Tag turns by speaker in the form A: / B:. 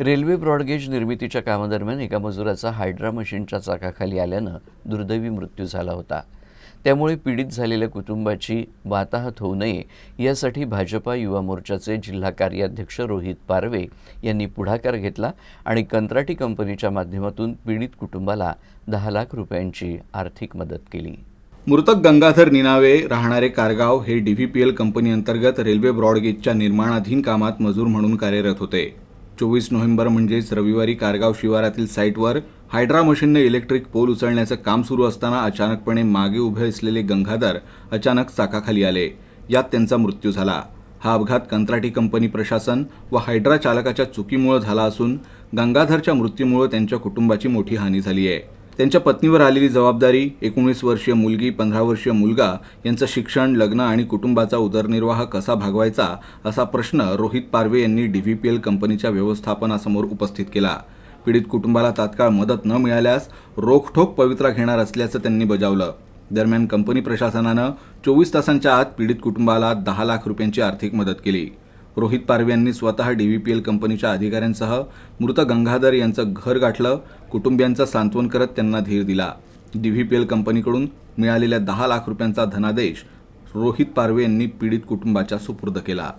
A: Railway broad gauge निर्मितीच्या कामादरम्यान एका मजुराचा hydra मशीनच्या चाकाखाली आल्यानं दुर्दैवी मृत्यू झाला होता. त्यामुळे पीडित झालेल्या कुटुंबाची वाताहत होऊ नये यासाठी भाजपा युवा मोर्चाचे जिल्हा कार्याध्यक्ष रोहित पारवे यांनी पुढाकार घेतला आणि कंत्राटी कंपनीच्या माध्यमातून पीडित कुटुंबाला दहा लाख रुपयांची आर्थिक मदत केली.
B: मृतक गंगाधर निनावे राहणारे कारगाव हे डी व्ही पी एल कंपनीअंतर्गत रेल्वे ब्रॉडगेजच्या निर्माणाधीन कामात मजूर म्हणून कार्यरत होते. चोवीस नोव्हेंबर म्हणजेच रविवारी कारगाव शिवारातील साईटवर हायड्रा मशीनने इलेक्ट्रिक पोल उचलण्याचं काम सुरू असताना अचानकपणे मागे उभे असलेले गंगाधर अचानक चाकाखाली आले. यात त्यांचा मृत्यू झाला. हा अपघात कंत्राटी कंपनी प्रशासन व हायड्रा चालकाच्या चुकीमुळे झाला असून गंगाधरच्या मृत्यूमुळे त्यांच्या कुटुंबाची मोठी हानी झाली आहे. त्यांच्या पत्नीवर आलेली जबाबदारी एकोणीस वर्षीय मुलगी पंधरा वर्षीय मुलगा यांचं शिक्षण लग्न आणि कुटुंबाचा उदरनिर्वाह कसा भागवायचा असा प्रश्न रोहित पारवे यांनी डी व्ही पी एल कंपनीच्या व्यवस्थापनासमोर उपस्थित केला. पीडित कुटुंबाला तात्काळ मदत न मिळाल्यास रोखठोक पवित्रा घेणार असल्याचं त्यांनी बजावलं. दरम्यान कंपनी प्रशासनानं चोवीस तासांच्या आत पीडित कुटुंबाला दहा लाख रुपयांची आर्थिक मदत केली. रोहित पारवे यांनी स्वतः डी व्ही पी एल कंपनीच्या अधिकाऱ्यांसह मृत गंगाधर यांचं घर गाठलं कुटुंबियांचं सांत्वन करत त्यांना धीर दिला. डी व्ही पी एल कंपनीकडून मिळालेल्या दहा लाख रुपयांचा धनादेश रोहित पारवे यांनी पीडित कुटुंबाच्या सुपूर्द केला.